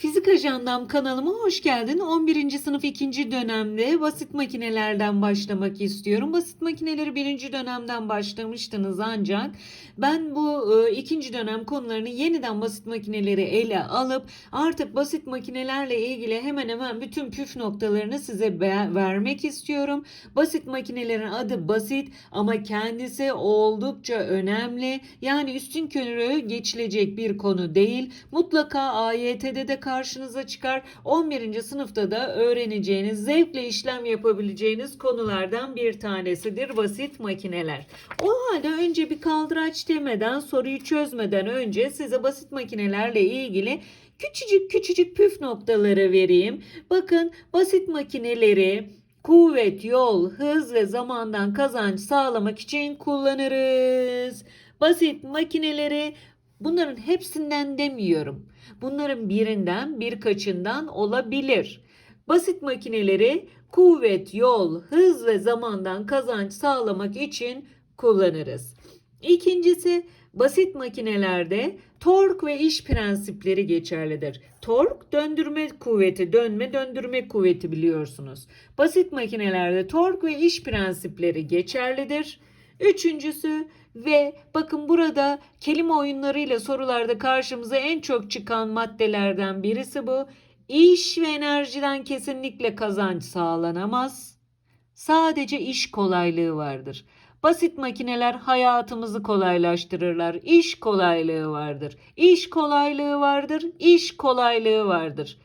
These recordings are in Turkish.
Fizik Ajandam kanalıma hoş geldin. 11. sınıf 2. dönemde basit makinelerden başlamak istiyorum. Basit makineleri 1. dönemden başlamıştınız ancak ben bu e, ikinci dönem konularını yeniden basit makineleri ele alıp artık basit makinelerle ilgili hemen hemen bütün püf noktalarını size vermek istiyorum. Basit makinelerin adı basit ama kendisi oldukça önemli. Yani üstün körü geçilecek bir konu değil. Mutlaka AYT'de de karşınıza çıkar. 11. sınıfta da öğreneceğiniz, zevkle işlem yapabileceğiniz konulardan bir tanesidir basit makineler. O halde önce bir kaldıraç demeden, soruyu çözmeden önce size basit makinelerle ilgili küçücük küçücük püf noktaları vereyim. Bakın basit makineleri kuvvet, yol, hız ve zamandan kazanç sağlamak için kullanırız. Basit makineleri bunların hepsinden demiyorum. Bunların birinden birkaçından olabilir. Basit makineleri kuvvet, yol, hız ve zamandan kazanç sağlamak için kullanırız. İkincisi basit makinelerde tork ve iş prensipleri geçerlidir. Tork döndürme kuvveti, dönme döndürme kuvveti biliyorsunuz. Basit makinelerde tork ve iş prensipleri geçerlidir. Üçüncüsü ve bakın burada kelime oyunlarıyla sorularda karşımıza en çok çıkan maddelerden birisi bu. İş ve enerjiden kesinlikle kazanç sağlanamaz. Sadece iş kolaylığı vardır. Basit makineler hayatımızı kolaylaştırırlar. İş kolaylığı vardır. İş kolaylığı vardır. İş kolaylığı vardır.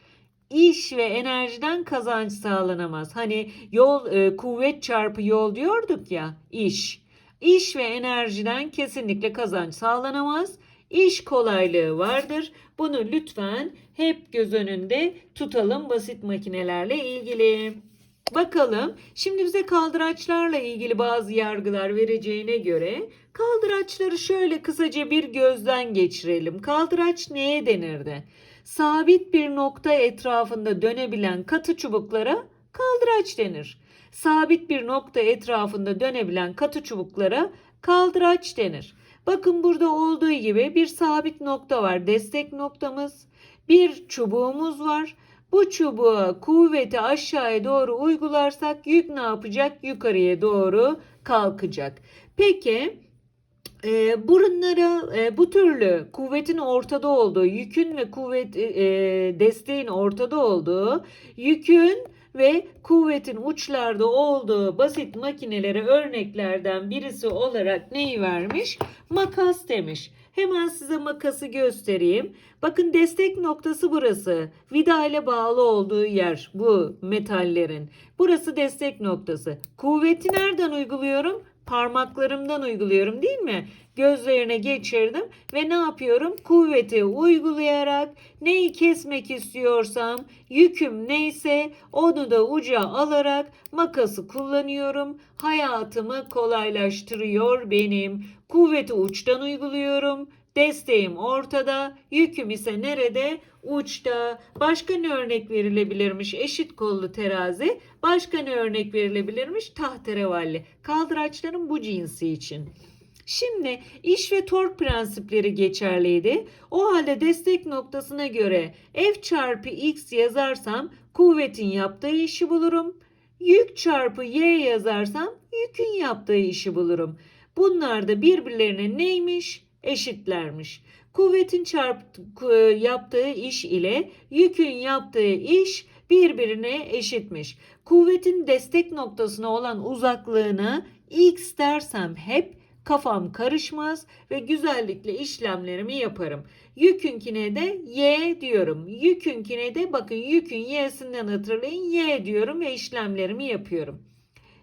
İş ve enerjiden kazanç sağlanamaz. Hani yol e, kuvvet çarpı yol diyorduk ya iş. İş ve enerjiden kesinlikle kazanç sağlanamaz. İş kolaylığı vardır. Bunu lütfen hep göz önünde tutalım basit makinelerle ilgili. Bakalım şimdi bize kaldıraçlarla ilgili bazı yargılar vereceğine göre kaldıraçları şöyle kısaca bir gözden geçirelim. Kaldıraç neye denirdi? Sabit bir nokta etrafında dönebilen katı çubuklara kaldıraç denir. Sabit bir nokta etrafında dönebilen katı çubuklara kaldıraç denir. Bakın burada olduğu gibi bir sabit nokta var. Destek noktamız. Bir çubuğumuz var. Bu çubuğa kuvveti aşağıya doğru uygularsak yük ne yapacak? Yukarıya doğru kalkacak. Peki e, bunlara e, bu türlü kuvvetin ortada olduğu, yükün ve kuvvet e, desteğin ortada olduğu, yükün ve kuvvetin uçlarda olduğu basit makinelere örneklerden birisi olarak neyi vermiş? Makas demiş. Hemen size makası göstereyim. Bakın destek noktası burası. Vida ile bağlı olduğu yer bu metallerin. Burası destek noktası. Kuvveti nereden uyguluyorum? Parmaklarımdan uyguluyorum değil mi? Gözlerine geçirdim ve ne yapıyorum? Kuvveti uygulayarak neyi kesmek istiyorsam yüküm neyse onu da uca alarak makası kullanıyorum. Hayatımı kolaylaştırıyor benim. Kuvveti uçtan uyguluyorum. Desteğim ortada, yüküm ise nerede? Uçta. Başka ne örnek verilebilirmiş? Eşit kollu terazi. Başka ne örnek verilebilirmiş? Tahterevalli. Kaldıraçların bu cinsi için. Şimdi iş ve tork prensipleri geçerliydi. O halde destek noktasına göre F çarpı X yazarsam kuvvetin yaptığı işi bulurum. Yük çarpı Y yazarsam yükün yaptığı işi bulurum. Bunlar da birbirlerine neymiş? Eşitlermiş. Kuvvetin yaptığı iş ile yükün yaptığı iş birbirine eşitmiş. Kuvvetin destek noktasına olan uzaklığını x dersem hep kafam karışmaz ve güzellikle işlemlerimi yaparım. Yükünkine de y diyorum. Yükünkine de bakın yükün y'sinden hatırlayın y diyorum ve işlemlerimi yapıyorum.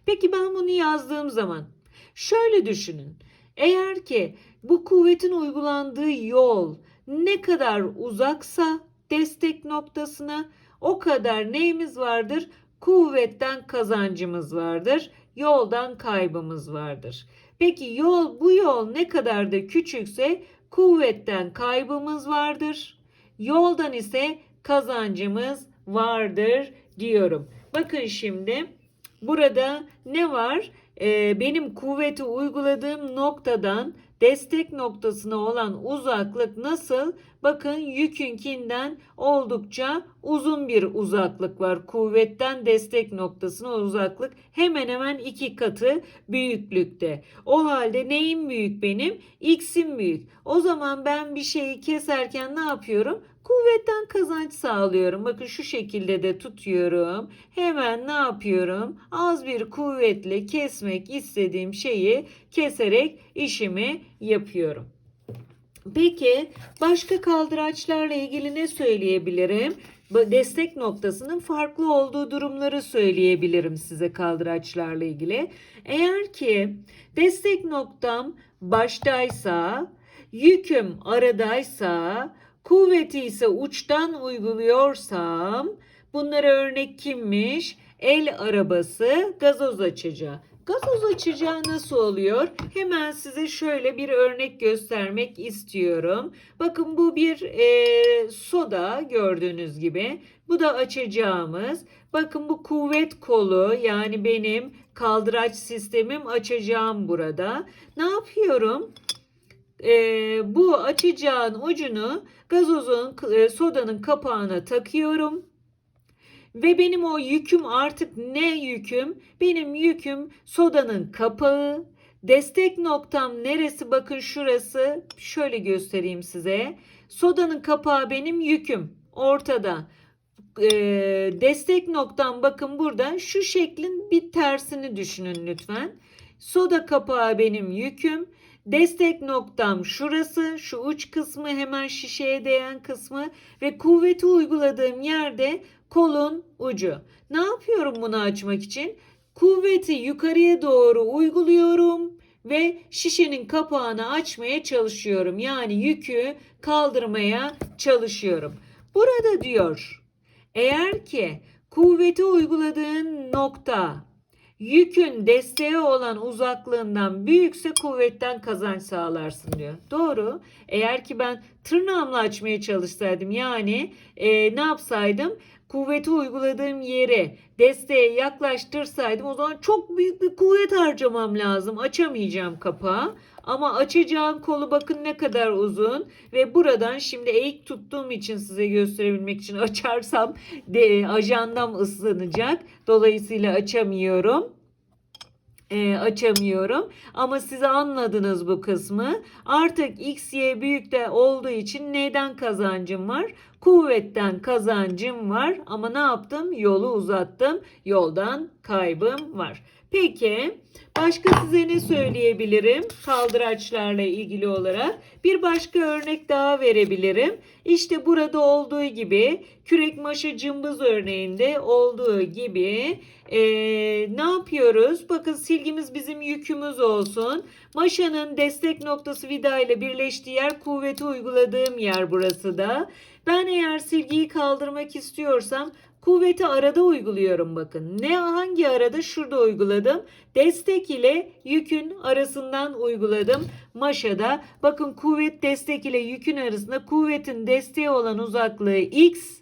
Peki ben bunu yazdığım zaman şöyle düşünün. Eğer ki bu kuvvetin uygulandığı yol ne kadar uzaksa destek noktasına o kadar neyimiz vardır? Kuvvetten kazancımız vardır. Yoldan kaybımız vardır. Peki yol bu yol ne kadar da küçükse kuvvetten kaybımız vardır. Yoldan ise kazancımız vardır diyorum. Bakın şimdi burada ne var? Ee, benim kuvveti uyguladığım noktadan destek noktasına olan uzaklık nasıl? Bakın yükünkinden oldukça uzun bir uzaklık var. Kuvvetten destek noktasına uzaklık hemen hemen iki katı büyüklükte. O halde neyim büyük benim? X'im büyük. O zaman ben bir şeyi keserken ne yapıyorum? Kuvvetten kazanç sağlıyorum. Bakın şu şekilde de tutuyorum. Hemen ne yapıyorum? Az bir kuvvetle kesmek istediğim şeyi keserek işimi yapıyorum. Peki başka kaldıraçlarla ilgili ne söyleyebilirim? Destek noktasının farklı olduğu durumları söyleyebilirim size kaldıraçlarla ilgili. Eğer ki destek noktam baştaysa, yüküm aradaysa, kuvveti ise uçtan uyguluyorsam, bunlara örnek kimmiş? El arabası, gazoz açacağı. Gazoz açacağı nasıl oluyor? Hemen size şöyle bir örnek göstermek istiyorum. Bakın bu bir e, soda gördüğünüz gibi. Bu da açacağımız. Bakın bu kuvvet kolu yani benim kaldıraç sistemim açacağım burada. Ne yapıyorum? E, bu açacağın ucunu gazozun e, sodanın kapağına takıyorum. Ve benim o yüküm artık ne yüküm? Benim yüküm sodanın kapağı. Destek noktam neresi? Bakın şurası. Şöyle göstereyim size. Sodanın kapağı benim yüküm. Ortada. Ee, destek noktam bakın burada. Şu şeklin bir tersini düşünün lütfen. Soda kapağı benim yüküm. Destek noktam şurası, şu uç kısmı hemen şişeye değen kısmı ve kuvveti uyguladığım yerde kolun ucu. Ne yapıyorum bunu açmak için? Kuvveti yukarıya doğru uyguluyorum ve şişenin kapağını açmaya çalışıyorum. Yani yükü kaldırmaya çalışıyorum. Burada diyor eğer ki kuvveti uyguladığın nokta yükün desteğe olan uzaklığından büyükse kuvvetten kazanç sağlarsın diyor. Doğru. Eğer ki ben tırnağımla açmaya çalışsaydım yani e, ne yapsaydım? Kuvveti uyguladığım yere desteğe yaklaştırsaydım o zaman çok büyük bir kuvvet harcamam lazım. Açamayacağım kapağı. Ama açacağım kolu bakın ne kadar uzun ve buradan şimdi eğik tuttuğum için size gösterebilmek için açarsam de, ajandam ıslanacak. Dolayısıyla açamıyorum e, açamıyorum. Ama size anladınız bu kısmı. Artık x, y büyük de olduğu için neyden kazancım var? Kuvvetten kazancım var. Ama ne yaptım? Yolu uzattım. Yoldan kaybım var. Peki başka size ne söyleyebilirim kaldıraçlarla ilgili olarak? Bir başka örnek daha verebilirim. İşte burada olduğu gibi kürek maşa cımbız örneğinde olduğu gibi ee, ne yapıyoruz? Bakın silgimiz bizim yükümüz olsun. Maşanın destek noktası vida ile birleştiği yer kuvveti uyguladığım yer burası da. Ben eğer silgiyi kaldırmak istiyorsam Kuvveti arada uyguluyorum bakın. Ne hangi arada? Şurada uyguladım. Destek ile yükün arasından uyguladım. Maşada bakın kuvvet destek ile yükün arasında kuvvetin desteği olan uzaklığı x,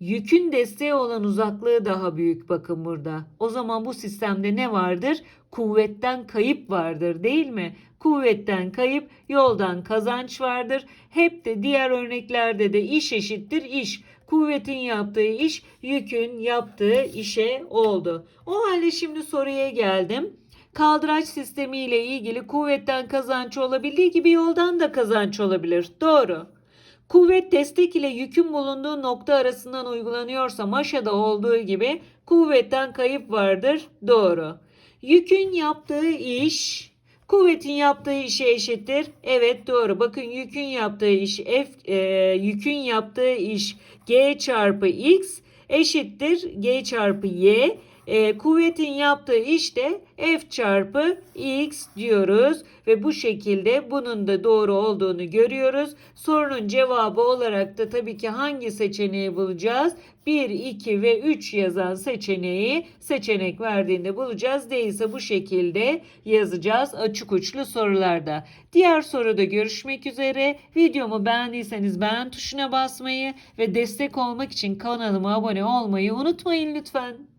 yükün desteği olan uzaklığı daha büyük bakın burada. O zaman bu sistemde ne vardır? Kuvvetten kayıp vardır değil mi? Kuvvetten kayıp, yoldan kazanç vardır. Hep de diğer örneklerde de iş eşittir iş. Kuvvetin yaptığı iş yükün yaptığı işe oldu. O halde şimdi soruya geldim. Kaldıraç sistemi ile ilgili kuvvetten kazanç olabildiği gibi yoldan da kazanç olabilir. Doğru. Kuvvet destek ile yükün bulunduğu nokta arasından uygulanıyorsa maşada olduğu gibi kuvvetten kayıp vardır. Doğru. Yükün yaptığı iş kuvvetin yaptığı işe eşittir. Evet doğru. Bakın yükün yaptığı iş F e, yükün yaptığı iş G çarpı X eşittir G çarpı Y. E, kuvvetin yaptığı iş de F çarpı X diyoruz ve bu şekilde bunun da doğru olduğunu görüyoruz. Sorunun cevabı olarak da tabii ki hangi seçeneği bulacağız? 1, 2 ve 3 yazan seçeneği seçenek verdiğinde bulacağız. Değilse bu şekilde yazacağız açık uçlu sorularda. Diğer soruda görüşmek üzere. Videomu beğendiyseniz beğen tuşuna basmayı ve destek olmak için kanalıma abone olmayı unutmayın lütfen.